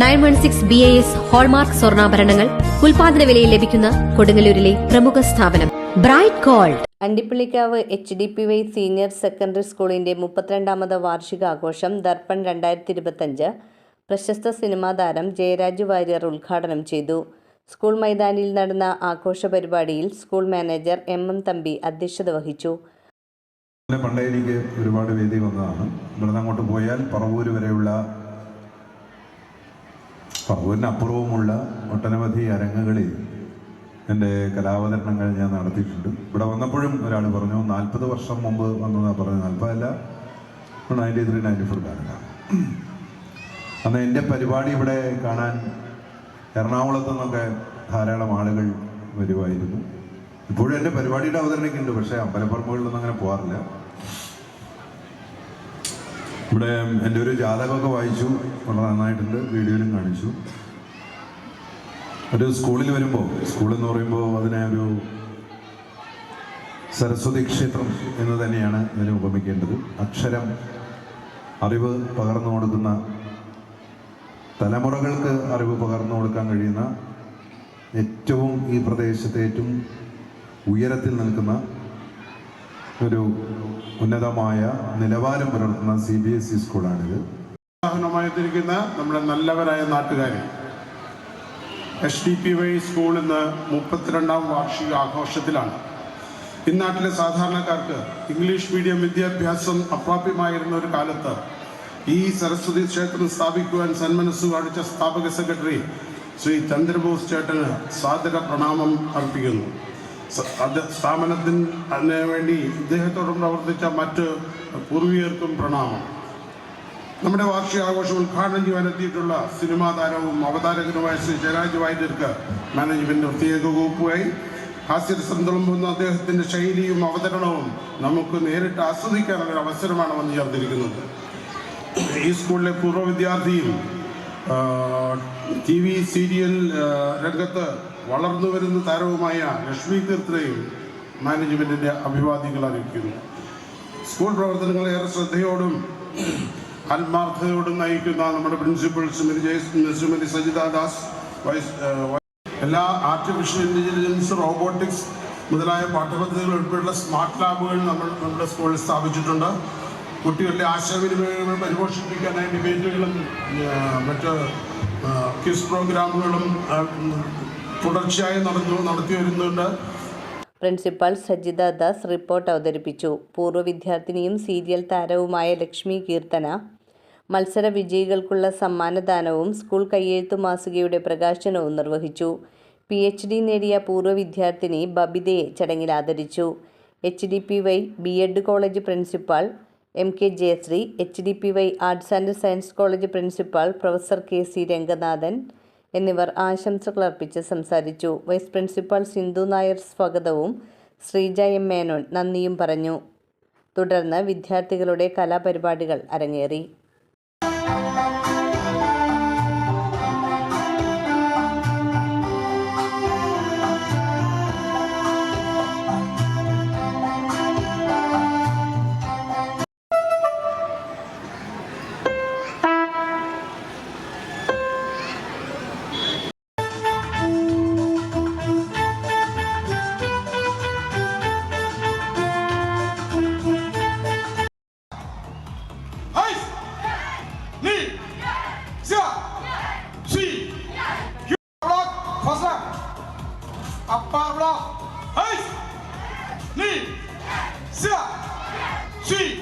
Nine one six B A S hallmark സ്വർണാഭരണങ്ങൾ ഉൽപാദന വിലയിൽ ലഭിക്കുന്ന കൊടുങ്ങല്ലൂരിലെ പ്രമുഖ സ്ഥാപനം. Bright gold. Andipillikavu H D P Y senior secondary സ്കൂളിന്റെ മുപ്പത്തിരണ്ടാമത് വാർഷികാഘോഷം ദർപ്പൺ രണ്ടായിരത്തി ഇരുപത്തഞ്ച് പ്രശസ്ത സിനിമാ താരം ജയരാജ് വാര്യർ ഉദ്ഘാടനം ചെയ്തു. സ്കൂൾ മൈതാനിയിൽ നടന്ന ആഘോഷ പരിപാടിയിൽ school manager M M Thampi അധ്യക്ഷത വഹിച്ചു. പണ്ടേ എനിക്ക് ഒരുപാട് വേദി വന്നതാണ്. ഇവിടുന്ന് അങ്ങോട്ട് പോയാൽ പറവൂര് വരെയുള്ള പറവൂരിന് അപ്പുറവുമുള്ള ഒട്ടനവധി അരങ്ങുകളിൽ എന്റെ കലാവതരണങ്ങൾ ഞാൻ നടത്തിയിട്ടുണ്ട്. ഇവിടെ വന്നപ്പോഴും ഒരാൾ പറഞ്ഞു നാൽപ്പത് വർഷം മുമ്പ് വന്നതാണ് പറഞ്ഞത് നാൽപ്പതല്ല നയന്റി ത്രീ നയന്റി ഫോർ കാലത്താണ്. അന്ന് എന്റെ പരിപാടി ഇവിടെ കാണാൻ എറണാകുളത്ത് നിന്നൊക്കെ ധാരാളം ആളുകൾ വരുമായിരുന്നു. ഇപ്പോഴും എന്റെ പരിപാടിയുടെ അവതരണിക്കുണ്ട് പക്ഷേ അമ്പലപ്പറമ്പുകളിലൊന്നും അങ്ങനെ പോകാറില്ല ഇവിടെ എന്റെ ഒരു ജാതകമൊക്കെ വായിച്ചു. വളരെ നന്നായിട്ടുണ്ട്. വീഡിയോയിലും കാണിച്ചു. ഒരു സ്കൂളിൽ വരുമ്പോൾ സ്കൂളെന്ന് പറയുമ്പോൾ അതിനെ ഒരു സരസ്വതി ക്ഷേത്രം എന്ന് തന്നെയാണ് ഇതിനെ ഉപമിക്കേണ്ടത്. അക്ഷരം അറിവ് പകർന്നു കൊടുക്കുന്ന തലമുറകൾക്ക് അറിവ് പകർന്നു കൊടുക്കാൻ കഴിയുന്ന ഏറ്റവും ഈ പ്രദേശത്തെ ഏറ്റവും ഉയരത്തിൽ നിൽക്കുന്ന ഒരു ഉന്നതമായ നിലവാരം പുലർത്തുന്ന സി ബി എസ് ഇ സ്കൂളാണിത് ഉദാഹരണമായിട്ടിരിക്കുന്ന നമ്മുടെ നല്ലവരായ നാട്ടുകാർ S D P Y school ഇന്ന് മുപ്പത്തിരണ്ടാം വാർഷിക ആഘോഷത്തിലാണ്. ഇന്നാട്ടിലെ സാധാരണക്കാർക്ക് ഇംഗ്ലീഷ് മീഡിയം വിദ്യാഭ്യാസം അപ്രാപ്യമായിരുന്ന ഒരു കാലത്ത് ഈ സരസ്വതി ക്ഷേത്രം സ്ഥാപിക്കുവാൻ സന്മനസ് കാണിച്ച സ്ഥാപക സെക്രട്ടറി ശ്രീ ചന്ദ്രബോസ് ചേട്ടന് സാദര പ്രണാമം അർപ്പിക്കുന്നു. സ്ഥാപനത്തിന് വേണ്ടി ഇദ്ദേഹത്തോടും പ്രവർത്തിച്ച മറ്റ് പൂർവികർക്കും പ്രണാമം. നമ്മുടെ വാർഷികാഘോഷം ഉദ്ഘാടനം ചെയ്യാൻ എത്തിയിട്ടുള്ള സിനിമാ താരവും അവതാരകനുമായ ശ്രീ ജയരാജ് വാര്യർക്ക് മാനേജ്മെന്റ് പ്രത്യേക വകുപ്പുമായി ഹാസ്യരസം തുളുമ്പുന്ന അദ്ദേഹത്തിന്റെ ശൈലിയും അവതരണവും നമുക്ക് നേരിട്ട് ആസ്വദിക്കാനുള്ള അവസരമാണ് വന്നു ചേർന്നിരിക്കുന്നത് ഈ സ്കൂളിലെ പൂർവ വിദ്യാർത്ഥിയും ടി വി സീരിയൽ രംഗത്ത് വളർന്നു വരുന്ന താരവുമായ ലക്ഷ്മി തീർത്ഥനെയും മാനേജ്മെന്റിന്റെ അഭിവാദ്യങ്ങൾ അറിയിക്കുന്നു. സ്കൂൾ പ്രവർത്തനങ്ങൾ ഏറെ ശ്രദ്ധയോടും ആത്മാർത്ഥതയോടും നയിക്കുന്ന നമ്മുടെ പ്രിൻസിപ്പൽ ശ്രീമതി ശ്രീമതി സജിത ദാസ് വൈസ് എല്ലാ ആർട്ടിഫിഷ്യൽ ഇന്റലിജൻസ് റോബോട്ടിക്സ് മുതലായ പാഠ്യപദ്ധതികൾ ഉൾപ്പെടെയുള്ള സ്മാർട്ട് ലാബുകൾ നമ്മൾ നമ്മുടെ സ്കൂളിൽ സ്ഥാപിച്ചിട്ടുണ്ട്. കുട്ടികളുടെ ആശയവിനിമയങ്ങൾ പരിപോഷിപ്പിക്കാനായി ഡിബേറ്റുകളും മറ്റ് ക്വിസ് പ്രോഗ്രാമുകളും തുടർച്ചയായി നടന്നു നടത്തി വരുന്നുണ്ട്. പ്രിൻസിപ്പൽ സജിത ദാസ് റിപ്പോർട്ട് അവതരിപ്പിച്ചു. പൂർവ വിദ്യാർത്ഥിനിയും സീരിയൽ താരവുമായ ലക്ഷ്മി കീർത്തന മത്സര വിജയികൾക്കുള്ള സമ്മാനദാനവും സ്കൂൾ കയ്യെഴുത്തു മാസികയുടെ പ്രകാശനവും നിർവഹിച്ചു. പി എച്ച് ഡി നേടിയ പൂർവ വിദ്യാർത്ഥിനി ബബിതയെ ചടങ്ങിൽ ആദരിച്ചു. H D P Y B Ed college principal M K Jayasree H D P Y arts and science college principal professor K C Ranganathan എന്നിവർ ആശംസകൾ അർപ്പിച്ച് സംസാരിച്ചു. വൈസ് പ്രിൻസിപ്പാൾ സിന്ധു നായർ സ്വാഗതവും ശ്രീജ എം മേനോൻ നന്ദിയും പറഞ്ഞു. തുടർന്ന് വിദ്യാർത്ഥികളുടെ കലാപരിപാടികൾ അരങ്ങേറി. 下，去。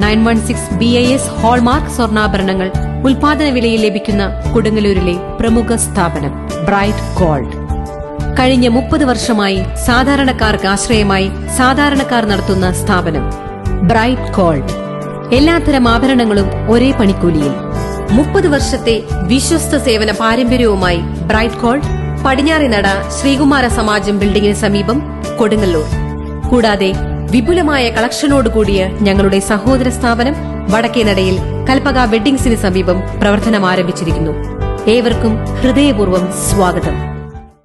Nine one six B I S hallmark സ്വർണാഭരണങ്ങൾ ഉൽപാദന വിലയിൽ ലഭിക്കുന്ന കൊടുങ്ങല്ലൂരിലെ പ്രമുഖ സ്ഥാപനം ബ്രൈറ്റ് ഗോൾഡ്. കഴിഞ്ഞ മുപ്പത് വർഷമായി സാധാരണക്കാർക്ക് ആശ്രയമായി സാധാരണക്കാർ നടത്തുന്ന സ്ഥാപനം ബ്രൈറ്റ് ഗോൾഡ്. എല്ലാത്തരം ആഭരണങ്ങളും ഒരേ പണിക്കൂലിയിൽ. മുപ്പത് വർഷത്തെ വിശ്വസ്ത സേവന പാരമ്പര്യവുമായി ബ്രൈറ്റ് ഗോൾഡ് പടിഞ്ഞാറിനട ശ്രീകുമാര സമാജം ബിൽഡിംഗിന് സമീപം കൊടുങ്ങല്ലൂർ. കൂടാതെ വിപുലമായ കളക്ഷനോട് കൂടിയ ഞങ്ങളുടെ സഹോദര സ്ഥാപനം വടക്കേനടയിൽ കൽപ്പക വെഡ്ഡിംഗ്സിന് സമീപം പ്രവർത്തനം ആരംഭിച്ചിരിക്കുന്നു ഏവർക്കും ഹൃദയപൂർവം സ്വാഗതം.